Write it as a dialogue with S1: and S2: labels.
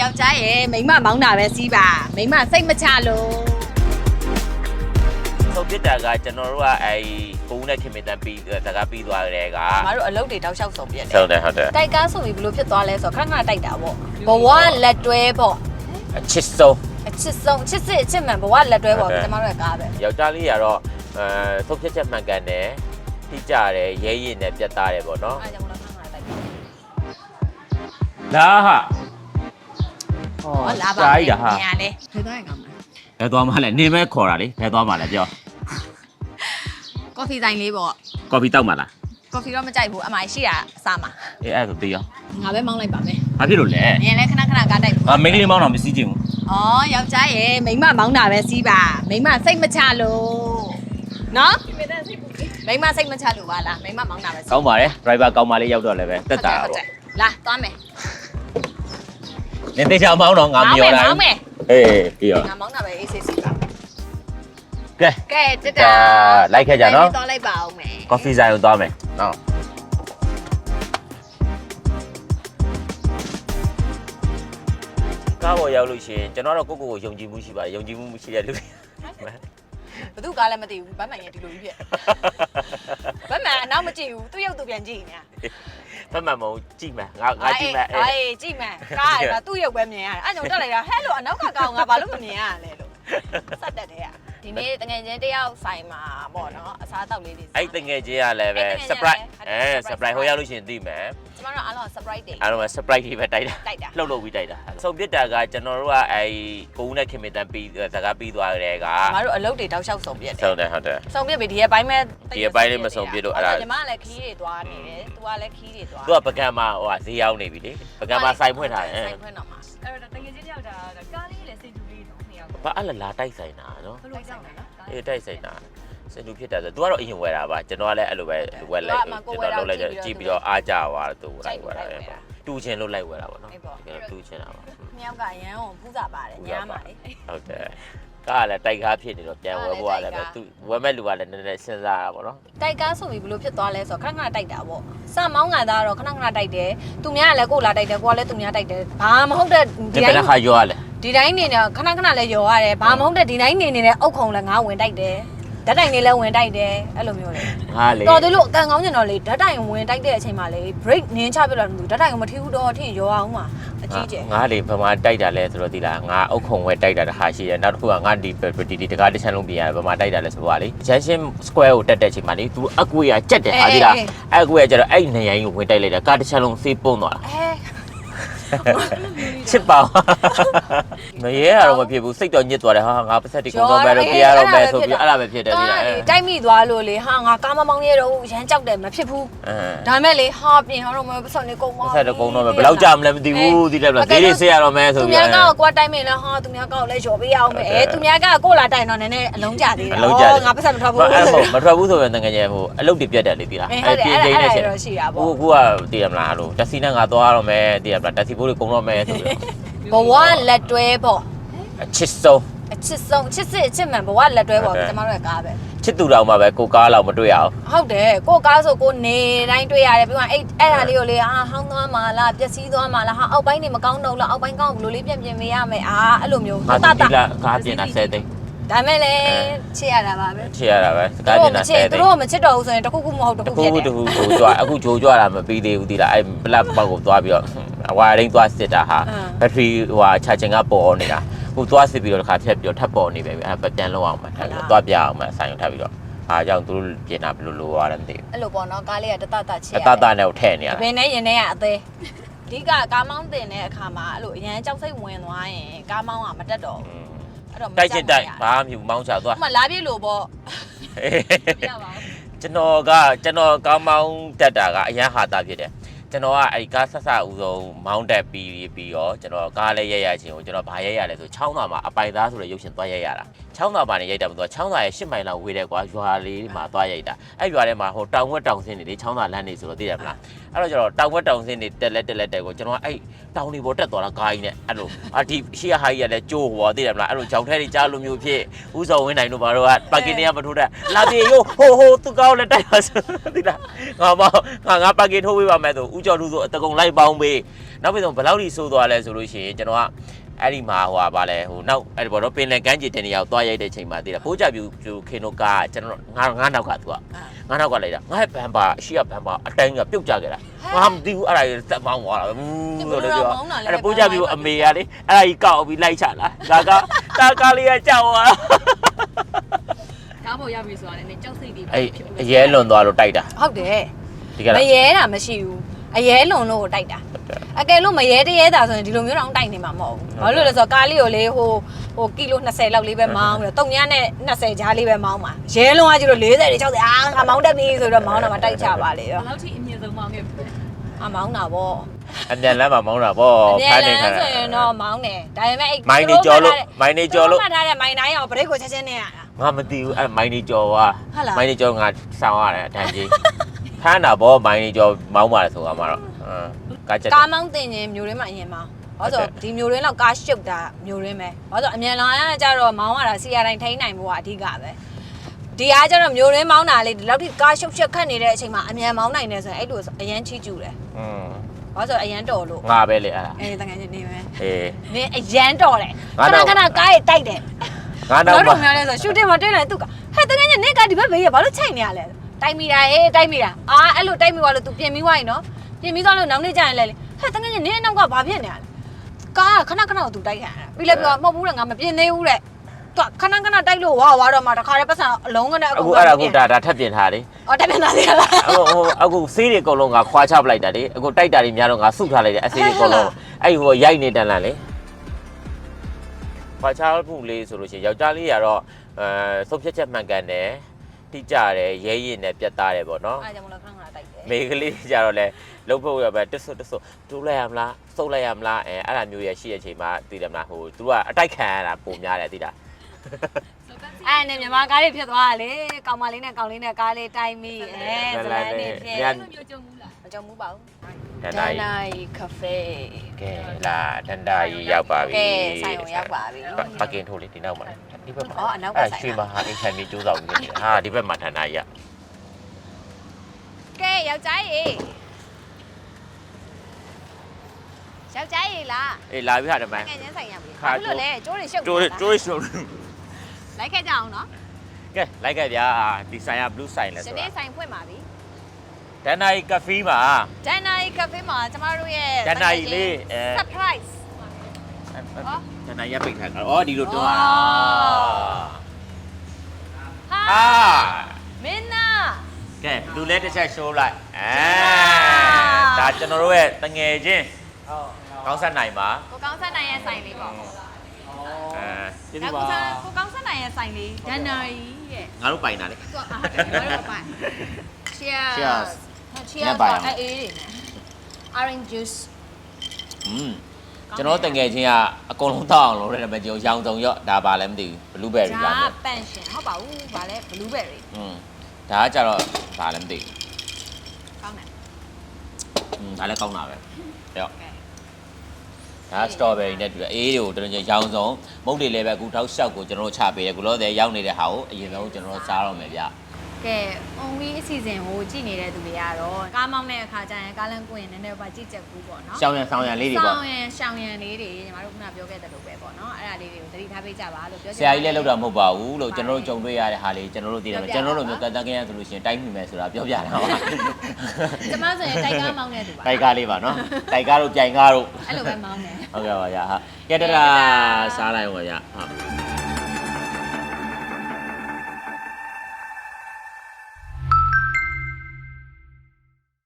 S1: ယောက်ျားရဲ့မိန်းမမောင်းတာပဲစီးပါမိန်းမစိတ်မချလို့
S2: ဆုံးပြစ်တာကကျွန်တော်တို့ကအဲကိုဦးနဲ့ခင်မင်တန်ပြီးစကားပြီးသွားကြတဲ့က
S1: မတို့အလုပ်တွေတောက်လျှောက်ဆုံးပြတယ်
S2: ဟုတ်တယ်ဟုတ်တယ်
S1: တိုက်ကားဆိုပြီးဘလို့ဖြစ်သွားလဲဆိုတော့ခဏခဏတိုက်တာပေါ့ဘဝလက်တွဲပေါ့
S2: အချစ်ဆုံး
S1: အချစ်ဆုံးအချစ်စစ်အချစ်မှန်ဘဝလက်တွဲပေါ့ကျမတို့ရဲ့ကားပဲ
S2: ယောက်ျားလေးကတော့အဲဆုံးဖြတ်ချက်မှန်ကန်တယ်တိကျတယ်ရဲရင်နဲ့ပြတ်သားတယ်ပေါ့နော်
S1: အားကြောင့်လည်းခဏခဏတိုက်ပါ
S2: လာဟာ
S1: ဟောလာပါ
S2: ကြားရဟာ
S1: ညာလေဖေးသွားရင်ကောင်းမှာ
S2: ဘယ်သွားမှလဲနေမဲခေါ်တာလေဘယ်သွားမှလဲပြော
S1: ကော်ဖီဆိုင်လေးပေါ့
S2: ကော်ဖီတောက်မှလား
S1: ကော်ဖီတော့မကြိုက်ဘူးအမရှိတာအစားမှာ
S2: အေးအဲ့ဒါဆိုပြီးရော
S1: ငါပဲမောင်းလိုက်ပါမယ်
S2: ဘာဖြစ်လို့လဲ။
S1: မြန်လဲခဏခဏကားတိုက်
S2: ငါမိန်းကလေးမောင်းတော့မစီးချင်ဘူး။
S1: အော်ယောက်ျားရဲ့မိန်းမမောင်းတာပဲစီးပါ။မိန်းမစိတ်မချလို့။နော်။မိန်းမစိတ်မချလို့ပါလား။မိန်းမမောင်းတာပဲစီး
S2: ကောင်းပါတယ် driver ကောင်းပါလေးရောက်တော့လည်းပဲတက်တာ
S1: ဟုတ်
S2: ပေါ့
S1: တယ်။လာသွားမယ်
S2: နေသေးချာမောင်းတော့ငါမပြော
S1: မော
S2: နိုင်
S1: င်းမယ်
S2: အေးပြီးရော။
S1: ငါမောင်းတာပဲအေးဆေးစီးပါ
S2: ကဲ။
S1: ကဲတက်
S2: ဒါ
S1: တာ
S2: လိုက်ခဲ့ကြနော်
S1: သွားလိုက်ပါအောင်မယ်
S2: ကော်ဖီဆိုင်ကိုသွားမ ယ်နော်ကားပေါ်ရောက်လို့ရှိရင်ကျွန်တော်တော့ကိုယ့်ကိုယ်ကိုယုံကြည်မှုရှိပါတယ်ယုံကြည်မှုမရှိတဲ့လူတွေ။
S1: ဘသူကားလည်းမသိဘူး။ဗတ်မှန်ရဲ့ဒီလိုကြီးဖြစ်။ဗတ်မှန်အနောက်မကြည့်ဘူး။သူ့ရုပ်သူပြန်ကြည့်နေတာ
S2: ဖတ်မှန်မဟုတ်ကြည့်မယ်ငါငါကြည့်မယ်
S1: အေးကြည့်မယ်။ကားရတာသူ့ရုပ်ပဲမြင်ရတယ်။အဲ့ကြောင့်တက်လိုက်တာဟဲ့လို့အနောက်ကကောင်ငါဘာလို့မမြင်ရလဲလို့စက်တက်တဲ့อ่ะ ဒီနေ့တငယ်ချင်းတယောက်ဆိုင်မှာပေါ့နော်အစားအသောက်လေးတွေ
S2: အဲ့တငယ်ချင်းကလည်းပဲ
S1: အဲ့တငယ်ချင်းကလည်း
S2: surprise အဲ
S1: surprise
S2: surprise ဟိုရောက်လို့ရှိရင်သိမယ်
S1: ကျမတို့အားလုံးက surprise တွေ
S2: အားလုံးက surprise ကြီးပဲတိုက်တာ
S1: တိုက်တာ
S2: လှုပ်လှုပ်ပြီးတိုက်တာဆုံးပြစ်တာကကျွန်တော်တို့ကအဲကိုဦးနဲ့ခင်မင်တန်ပြီးစကားပြီးသွားကြတဲ့က
S1: ကျမတို့အလုပ်တွေတောက်လျှောက်ဆုံးပြတ်တယ်
S2: ဟုတ်တယ်ဟုတ်တယ်
S1: ဆုံးပြတ်ပြီဒီရဲ့ဘိုင်းမဲ့
S2: ဒီရဲ့ဘိုင်းလေးမဆုံးပြတ်လို့အဲ့ဒါ
S1: ကျမကလည်းခီးတွေသွားနေတယ်သူကလည်းခီးတွေသွား
S2: သူကပကံမှာဟိုဟာဈေးရောက်နေပြီလေပကံမှာစိုင်ဖွင့်ထားတယ်
S1: ဆိုင်ဖွင့်တော့မှာ
S3: အဲ့တော့တကယ်ချင်းတယောက်ဒါကား
S2: ဘာအလလာတိုက်ဆိုင်တာနော်
S3: ဘယ်လိုကြောက်လဲနော်
S2: အေးတိုက်ဆိုင်တာစင်တူဖြစ်တာဆို तू ကတော့အရင်ဝယ်တာပါကျွန်တော်ကလည်းအဲ့လိုပဲဝယ်လိုက်ကျွန်တော်လုပ်လိုက်ကြည့်ပြီးတော့အားကြသွားသူလိုက်ဝယ်တာပဲတူချင်လို့လိုက်ဝယ်တာပေါ့နော်တူချင်တာပါ
S1: မြောက်ကရန်အောင်ဖူးစာပါတယ်ညားမှာလေ
S2: ဟုတ်တယ်ကားကလည်းတိုက်ကားဖြစ်နေတော့ပြန်ဝယ်ဖို့ကလည်းပဲသူဝယ်မဲ့လူကလည်းနည်းနည်းစဉ်းစားတာပေါ့နော်
S1: တိုက်ကားဆိုပြီးဘလို့ဖြစ်သွားလဲဆိုတော့ခဏခဏတိုက်တာပေါ့စမောင်းကန်သားတော့ခဏခဏတိုက်တယ်သူများကလည်းကိုလာတိုက်တယ်ကိုကလည်းသူများတိုက်တယ်ဘာမဟုတ်တဲ့
S2: ဒီ
S1: ဒီ
S2: ဘယ်
S1: တိုင်း
S2: နှခါရောရလဲ
S1: ဒီတိုင်းနေနေခဏခဏလည်းယော်ရတယ်ဘာမဟုတ်တဲ့ဒီတိုင်းနေနေတဲ့အုတ်ခုံလည်းငါဝင်တိုက်တယ်ဓာတ်တိုင်လေးလည်းဝင်တိုက်တယ်အဲ့လိုမျိုးလေ
S2: ငါလေ
S1: တော်သေးလို့အကန်ကောင်းကျင်တော့လေဓာတ်တိုင်ဝင်တိုက်တဲ့အချိန်မှာလေ break နင်းချပြတော့ဓာတ်တိုင်ကိုမထီးဘူးတော့ထင်ယော်အောင်မှာအကြီးကျယ်
S2: ငါလေဗမာတိုက်တာလဲဆိုတော့ဒီလားငါအုတ်ခုံဝဲတိုက်တာတစ်ခါရှိတယ်နောက်တစ်ခုကငါဒီဒီဒီတကားတစ်ချမ်းလုံးပြင်ရတယ်ဗမာတိုက်တာလဲဆိုတော့လေ Junction Square ကိုတက်တဲ့အချိန်မှာလေ तू အကွေကကြက်တယ်ဟာဒီလားအဲ့အကွေကကျတော့အဲ့နေရိုင်းကိုဝင်တိုက်လိုက်တာကားတစ်ချမ်းလုံးစေးပုံသွားတာ
S1: အဲ
S2: ချစ်ပါမရဲရတော့မဖြစ်ဘူးစိတ်တော့ညစ်သွားတယ်ဟာငါပတ်သက်တီကုန်တော့ပဲတော့ပြရတော့ပဲဆိုပြီးအဲ့ဒါပဲဖြစ်တယ်ဒီလား
S1: တိုက်မိသွားလို့လေဟာငါကားမမောင်းရတော့ရမ်းကြောက်တယ်မဖြစ်ဘူး
S2: အဲ
S1: ဒါမဲ့လေဟာပြင်တော့မပတ်စံနေကုန်ပါ
S2: ပတ်သက်တော့ကုန်တော့ပဲဘယ်လောက်ကြာမလဲမသိဘူးဒီလည်းဘယ်ဈေးတွေဆေးရတော့မဲဆို
S1: သူ
S2: ပြီး
S1: များကောကွာတိုက်မိလားဟာသူများကောလည်းလျှော်ပေးရအောင်မယ်အဲသူများကကိုလာတိုင်တော့နည်းနည်းအလုံးကြသေးတယ်ငါပတ်စံမထွက်ဘူး
S2: အဲ့မထွက်ဘူးဆိုရင်တကယ်ကြီးဟိုအလုတ်တွေပြတ်တယ်လေဒီလား
S1: အဲဟုတ်တယ်အဲ့ဒါအဲ့ဒါတော့ရှိတာပေါ့
S2: ဟိုကူကတည်ရမလားလို့တက်စီနဲ့ငါသွားရတော့မယ်တည်ရမလားတက်စီဘိုးတွေကုန်တော့မယ်ဆိုပြီး
S1: ဘဝလက်တွဲပေါ့
S2: အချစ်ဆုံး
S1: အချစ်ဆုံးအချစ်စစ်အချစ်မှန်ဘဝလက်တွဲပေါ့ကျမတို့ရဲ့ကားပဲ
S2: ချစ်သူတော်မှပဲကိုကားလောက်မတွေ့ရအောင်
S1: ဟုတ်တယ်ကိုကားဆိုကိုနေတိုင်းတွေ့ရတယ်ပြီးတော့အဲ့အဲ့ဒါလေးကိုလေဟာဟောင်းသွားမှာလားပျက်စီးသွားမှာလားဟာအောက်ပိုင်းနေမကောင်းတော့လားအောက်ပိုင်းကောင်းဘယ်လိုလေးပြင်ပြင်မေးရမယ်အာအဲ့လိုမျိုး
S2: ငါ
S1: တ
S2: ဒီ
S1: တ
S2: လားကားပြင်တာ10သိန်း
S1: ဒါမဲ့လေချစ်ရတာပါပဲ
S2: ချစ်ရတာပဲကားပြင်တာ10သိန်း
S1: သူတို့မချစ်တော့ဘူးဆိုရင်တခုခုမဟုတ်တ
S2: တ
S1: ခု
S2: ခု
S1: ဖြစ်တယ်
S2: တခုကိုကြွားအခုဂျိုးကြွားတာမပြီးသေးဘူးဒီလားအဲ့ဘလက်ပေါက်ကိုသွားပြီးတော့ဝါရင်းသွားစစ်တာဟာဘက်ထရီဟိုဟာချာချင်ကပေါ်နေတာဟိုသွားစစ်ပြီးတော့တစ်ခါဖြတ်ပြီးတော့ထပ်ပေါ်နေပဲအဲ့ပြန်လောက်အောင်မှထပ်ပြီးသွားပြအောင်မှဆိုင်ရုံထပ်ပြီးတော့အားကြောင့်သူတို့ပြင်တာဘယ်လိုလိုရလဲမသိဘူး
S1: အဲ့လိုပေါ့နော်ကားလေးကတတတချစ်
S2: အ
S1: ရ
S2: တတနဲ့ကိုထဲ့နေရ
S1: အ
S2: တာ
S1: ပင်နဲ့ရင်ထဲကအသေးအဓိကကားမောင်းတင်တဲ့အခါမှာအဲ့လိုအရန်ကြောက်စိတ်ဝင်သွားရင်ကားမောင်းကမတက်တော့ဘူး အဲ့တော့
S2: တိုက်ချင်တိုက်ဘာမှမဖြစ်ဘူးမောင်းချသွား
S1: ဥမလာပြေလို့ပေါ့
S3: ပြပါဦး
S2: ကျွန်တော်ကကျွန်တော်ကောင်းမောင်းတက်တာကအရန်ဟာတာဖြစ်တယ် ကျွန်တော်ကအဲ့ဒီကားဆက်ဆက်ဦးဆုံးမောင်းတက်ပြီးပြီးတော့ကျွန်တော်ကားလည်းရက်ရချင်းကိုကျွန်တော်ဘာရက်ရလဲဆိုချောင်းသားမှာအပိုင်သားဆိုတဲ့ရုပ်ရှင်သွားရက်ရတာချချောင်းသာပါနေရိုက်တာမဟုတ်ချောင်းသာရဲ့ရှစ်မိုင်လောက်ဝေးတယ်ကွာရွာလေးမှာသွားရိုက်တာအဲ့ရွာထဲမှာဟိုတောင်ဝက်တောင်ဆင်းနေလေချောင်းသာလမ်းနေဆိုတော့သိတယ်မလားအဲ့တော့ကျတော့တောင်ဝက်တောင်ဆင်းနေတက်လက်တက်လက်တက်ကိုကျွန်တော်ကအဲ့တောင်တွေပေါ်တက်သွားတာကားကြီးနဲ့အဲ့လိုအဒီရှေ့ဟာကြီးကလည်းကြိုးဟောသိတယ်မလားအဲ့လိုကြောင်ထဲတွေကြားလိုမျိုးဖြစ်ဥဆောင်ဝင်းနိုင်တို့ဘာတို့ကပါကင်တွေကမထိုးတတ်လာပြေရိုးဟိုဟိုသူကောင်းလည်းတိုက်ပါစသိလားငါမငါငါပါကင်ထိုးပေးပါမယ်ဆိုဥကြော်သူဆိုအတကုံလိုက်ပေါင်းပေးနောက်ပြီးတော့ဘယ်လောက်ထိဆိုးသွားလဲဆိုလို့ရှိရင်ကျွန်တော်ကအဲ့ဒီမှာဟိုဟာဗာလဲဟိုနောက်အဲ့ဒီဘောတော့ပင်လယ်ကမ်းခြေတင်နေရောက်သွားရိုက်တဲ့ချိန်မှာတည်တာပိုးကြပြူပြူခင်တို့ကကျွန်တော်ငါငါနောက်ကသူကငါနောက်ကလိုက်တာငါရဲ့ဘန်ပါအရှိကဘန်ပါအတိုင်းကပြုတ်ကြခဲ့တာငါမသိဘူးအဲ့ဒါကြီးတက်မောင်းသွားတာဘူးဆိုတော့ပြောအဲ့ဒါပိုးကြပြူအမေကလေအဲ့ဒါကြီးကောက်ပြီးလိုက်ချလာဒါကတာကားလေးကကြောက်သွားတာ
S3: ကားပေါ်ရောက်ပြီဆိုတာလည်းကြောက်စိတ်တွေ
S2: အဲ့အရဲလွန်သွားလို့တိုက်တာ
S1: ဟုတ်တယ်
S2: ဒီကလား
S1: မရဲတာမရှိဘူး အရဲလုံလို့ကိုတိုက်တာအကယ်လို့မရဲတရဲတာဆိုရင်ဒီလိုမျိုးတော့တိုက်နေမှာမဟုတ်ဘူးဘာလို့လဲဆိုတော့ကားလေးကိုလေဟိုဟိုကီလို20လောက်လေးပဲမောင်းပြီးတော့တုံညနဲ့20ကြားလေးပဲမောင်းပါရဲလုံကကျတော့40တွေ60အာငါမောင်းတက်ပြီဆိုတော့မောင်းတာမှတိုက်ချပါလေရော
S3: ဘယ်လောက်ထိအမြင့်ဆုံးမောင်းခဲ့ပြီလဲ
S1: အမောင်းတာပေါ့
S2: အမြန်လမ်းမှာမောင်းတာဗော
S1: အမြဲ
S2: ဖမ်းနေ
S1: တ
S2: ခါ
S1: မ်းဆိုရင်တော့မောင်းတယ်ဒါပေမဲ့အဲ့
S2: မိုင်းနေကြော်လို့မိုင်းနေကြော်လို့
S1: မှတ်ထားတဲ့မိုင်းတိုင်းအောင်ဘရိတ်ကိုချက်ချင်းနေရတာ
S2: ငါမသိဘူးအဲ့မိုင်းနေကြော်ွား
S1: ဟုတ်လား
S2: မိုင်းနေကြော်ငါဆောင်းရတယ်အတန်ကြီး ဖမ်းတာဗောမိုင်းနေကြော်မောင်းပါတယ်ဆိုတာမှာတော့ဟမ်ကားချက်
S1: ကားမောင်းတင်ရင်မျိုးရင်းမှအရင်မောင်းဘာလို့ဆိုဒီမျိုးရင်းလောက်ကားရှုပ်တာမျိုးရင်းပဲဘာလို့ဆိုအမြန်လောင်ရကြတော့မောင်းရတာစီရတိုင်းထိန်းနိုင်ဖို့ကအဓိကပဲဒီအားကျတော့မျိုးရင်းမောင်းတာလေဒီလောက်ထိကားရှုပ်ရှက်ခတ်နေတဲ့အချိန်မှာအမြန်မောင်းနိုင်တယ်ဆိုရင်အဲ့လိုအရန်ချီကျူတယ်
S2: อืม
S1: ဘာလို့ဆိုအရန်တော်လို့
S2: ငါပဲလေအဲ့ဒါ
S1: အေးတကယ်ချင်းနေမယ်
S2: အေး
S1: နင်းအရန်တော်တယ်
S2: ငါ
S1: ခ
S2: တော့
S1: ဏခဏကားရဲ့တိုက်တယ်
S2: ငါတော့
S1: တော့
S2: မ
S1: တော့များလဲဆိုရှူတင်မှာတွေ့လိုက်သူကဟဲ့တကယ်ချင်းနေကဒီဘက်ဘေးရဘာလို့ချိန်နေရလဲ တိုက်မိတာဟေးတိုက်မိတာအာအဲ့လိုတိုက်မိသွားလို့ तू ပြင်ပြီးသွားရင်နော်ပြင်ပြီးသွားလို့နောက်နေ့ကျရင်လဲလေဟဲ့တကယ်ချင်းနေနောက်ကဘာဖြစ်နေရလဲကားကခဏခဏကို तू တိုက်ခံရတာပြီးလဲပြောမဟုတ်ဘူးလေငါမပြင်သေးဘူးတဲ့သူကခဏခဏတိုက်လို့ဝါဝါတော့မှတခါတည်းပတ်စံအလုံးကနေအ
S2: အခု
S1: ကုန်
S2: အဲ့ဒါအခုဒါဒါထပ်ပြင်ထားတယ်
S1: အော်တိုက်ပြန်သားသေးလား
S2: အခုဟိုအခုဆေးတွေအကုန်လုံးကခွာချပလိုက်တာလေအခုတိုက်တာတွေများတော့ငါစုထားလိုက်တယ်အဆေးတွေအကုန်လုံးအဲ့ဟိုရိုက်နေတန်လန်လေခွာချမှုလေးဆိုလို့ရှိရင်ယောက်ျားလေးကတော့အဲဆုံးဖြတ်ချက်မှန်ကန်တယ် တိကျတယ်ရဲရင်နဲ့ပြတ်သားတယ်ပေါ့နော်
S1: အဲ့ဒါကြောင့်မလို့ခဏခဏတိုက်တယ်
S2: မိန်းကလေးကြတော့လဲလှုပ်ဖို့ရပဲတစ်ဆွတ်တစ်ဆွတ်တိုးလိုက်ရမလားစုပ်လိုက်ရမလားအဲအဲ့ဒါမျိုးရရှိတဲ့အချိန်မှာသိတယ်မလားဟိုသူတို့ကအတိုက်ခံရတာပုံများတယ်သိလား
S1: အဲ့နဲ့မြန်မာကားတွေဖြစ်သွားတာလေကောင်မလေးနဲ့ကောင်လေးနဲ့ကားလေးတိုက်မိအဲဇလန်နေဖြစ်
S2: ည
S3: မျိုးကြုံဘူးလား
S1: မကြုံဘူးပါဘူး
S2: တန်တာကြီး
S1: ကြီးကာဖေ
S2: ကဲလာတန်တာကြီးရောက်ပါပြီ
S1: ကဲဆိုင်အောင်ရောက်ပါပြီ
S2: ပကင်ထိုးလေဒီနောက်မှာ ဒီဘက်မှာ
S1: အော်အနောက်ကဆိုင်
S2: ရွှေမဟာအိမ်ခံပြီးကျိုးဆောင်ပြီးနေတာဟာဒီဘက်မှာတန်တာကြီး
S1: ကဲယောက်ျားရေယောက်ျားရေလား
S2: အေးလာပြီဟာဒီမှာ
S1: ငယ်ချင်းဆိုင်ရပြီ
S2: ခါ
S1: ဘာလို့လဲကျိုးတွေရှုပ်
S2: ကျိုးကျိုးရှုပ်
S1: လိုက်ခဲ့ကြအောင်နော်
S2: ကဲလိုက်ခဲ့ဗျာဒီဆိုင်က blue sign လဲ
S1: ဒီ
S2: ဆို
S1: နေ့
S2: တော့
S1: ဆိုင်ဖွင့်ပါပြီ
S2: တန်တာကြီးကဖီးမှာ
S1: ဒန်နာရီကာဖေမှာကျမတို့ရဲ့
S2: ဒန်နာကြီးလေးအဲ
S1: surprise
S2: တန်တာကြီးပိတ်ထားတာဩဒီလိုတွန်း
S1: ဟာ
S2: တာအာ
S1: မင်းနာ
S2: ကဲလူလဲတစ်ချက် show လိုက်အဲ
S1: အာ
S2: ဒါကျွန်တော်တို့ရဲ့တငယ်ချင်းကောင်းဆက်နိုင်ပါ
S1: ကိုကောင်းဆက်နိုင်ရဲ့ဆိုင်လေးပေါ့
S2: အဲကျေးဇူး
S1: နောက်
S2: ပါ
S1: ကိုစားကိုကောင်းဆက်နိုင်ရဲ့ဆိုင်လေးဒန်နာရီရဲ့
S2: ငါတို့ပိုင်တာလေ
S1: သူကအားတယ်ဘာလို့ပိုင် cheers
S2: Cheers
S1: cheers
S2: ညပိုင်အောင်
S1: အေးအေးလေးနဲ့ orange juice
S2: อืม ကျွန်တော်တငယ်ချင်းကအကုန်လုံးတောက်အောင်လုပ်ရတယ်မကြုံရောင်စုံရော့ဒါပါလည်းမသိဘူး blueberry
S1: ဒါ
S2: လားမယ်
S1: ပန့်ရှင်ဟုတ်ပါဘူးဗာလဲ blueberry
S2: อืมဒါကကြတော့ဘာလည်းမသိဘူး
S1: ကောင်းတယ်
S2: อืมဒါလည်းကောင်းတာပဲရော့
S1: ကဲ
S2: ဒါ strawberry နဲ့တူတယ်အေးတွေကိုတော်တော်ကြီးရောင်စုံမုတ်တွေလည်းပဲအခုထောက်လျှောက်ကိုကျွန်တော်တို့ချပေးတယ်အခုလို့တဲ့ရောက်နေတဲ့ဟာကိုအရင်ဆုံးကျွန်တော်တို့စားတော့မယ်ဗျ
S1: ကဲ only အစီအစဉ်ကိုကြည့်နေတဲ့သူတွေကတော့ကားမောင်းတဲ့အခါကျရင်ကားလမ်းကွင်းနည်းနည်းပါကြည့်ချက်ကူးပေါ့နော်
S2: ရှောင်းရံဆောင်းရံလေးတွေပေါ့
S1: ဆောင်းရံရှောင်းရံလေးတွေညီမတို့ခုနပြောခဲ့တဲ့လိုပဲပေါ့နော်အဲ့ဒါလေးတွေကိုသတိထားပေးကြပါလို့ပြောချင်
S2: ဆရာကြီးလည်းလောက်တာမဟုတ်ပါဘူးလို့ကျွန်တော်တို့ကြုံတွေ့ရတဲ့ဟာလေးကျွန်တော်တို့သိတယ်ကျွန်တော်တို့လိုမျိုးကတ်တန်းကရဆိုလို့ရှိရင်တိုင်းမိမယ်ဆိုတာပြောပြတာပါ
S1: ကျမဆိုရင်တိုက်ကားမောင်းတဲ့သူပါ
S2: တိုက်ကားလေးပါနော်တိုက်ကားတို့ကြိုင်ကားတို့
S1: အဲ့လိုပဲမောင်းတယ်
S2: ဟုတ်ကဲ့ပါဗျာဟာကဲတရာစားလိုက်ပါဗျာဟုတ်